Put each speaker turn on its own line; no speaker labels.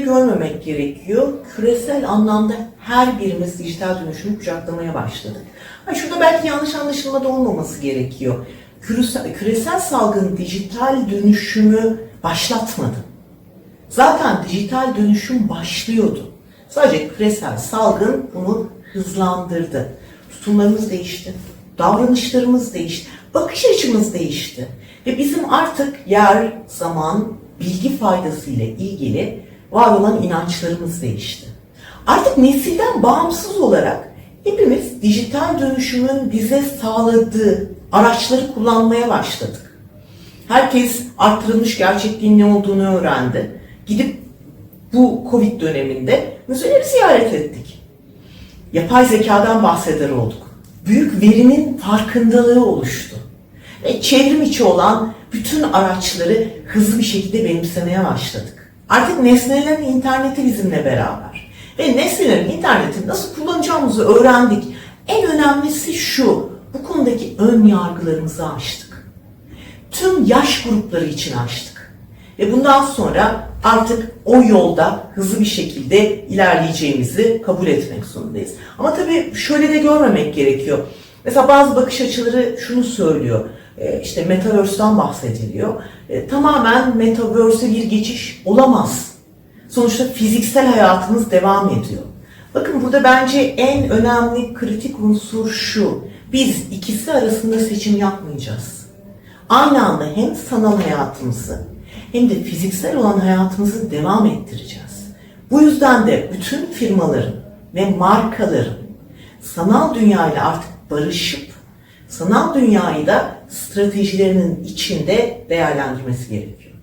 görmemek gerekiyor. Küresel anlamda her birimiz dijital dönüşümü kucaklamaya başladık. Ha, şurada belki yanlış anlaşılma da olmaması gerekiyor. Küresel, küresel salgın dijital dönüşümü başlatmadı. Zaten dijital dönüşüm başlıyordu. Sadece küresel salgın bunu hızlandırdı. Tutumlarımız değişti, davranışlarımız değişti, bakış açımız değişti. Ve bizim artık yer, zaman, bilgi faydası ile ilgili var olan inançlarımız değişti. Artık nesilden bağımsız olarak hepimiz dijital dönüşümün bize sağladığı araçları kullanmaya başladık. Herkes arttırılmış gerçekliğin ne olduğunu öğrendi. Gidip bu Covid döneminde müzeleri ziyaret ettik. Yapay zekadan bahseder olduk. Büyük verinin farkındalığı oluştu. Ve çevrim içi olan bütün araçları hızlı bir şekilde benimsemeye başladık. Artık nesnelerin interneti bizimle beraber. Ve nesnelerin internetini nasıl kullanacağımızı öğrendik. En önemlisi şu, bu konudaki ön yargılarımızı aştık. Tüm yaş grupları için açtık. Ve bundan sonra artık o yolda hızlı bir şekilde ilerleyeceğimizi kabul etmek zorundayız. Ama tabii şöyle de görmemek gerekiyor. Mesela bazı bakış açıları şunu söylüyor. E, işte Metaverse'den bahsediliyor. E, tamamen Metaverse'e bir geçiş olamaz. Sonuçta fiziksel hayatımız devam ediyor. Bakın burada bence en önemli kritik unsur şu. Biz ikisi arasında seçim yapmayacağız aynı anda hem sanal hayatımızı hem de fiziksel olan hayatımızı devam ettireceğiz. Bu yüzden de bütün firmaların ve markaların sanal dünyayla artık barışıp sanal dünyayı da stratejilerinin içinde değerlendirmesi gerekiyor.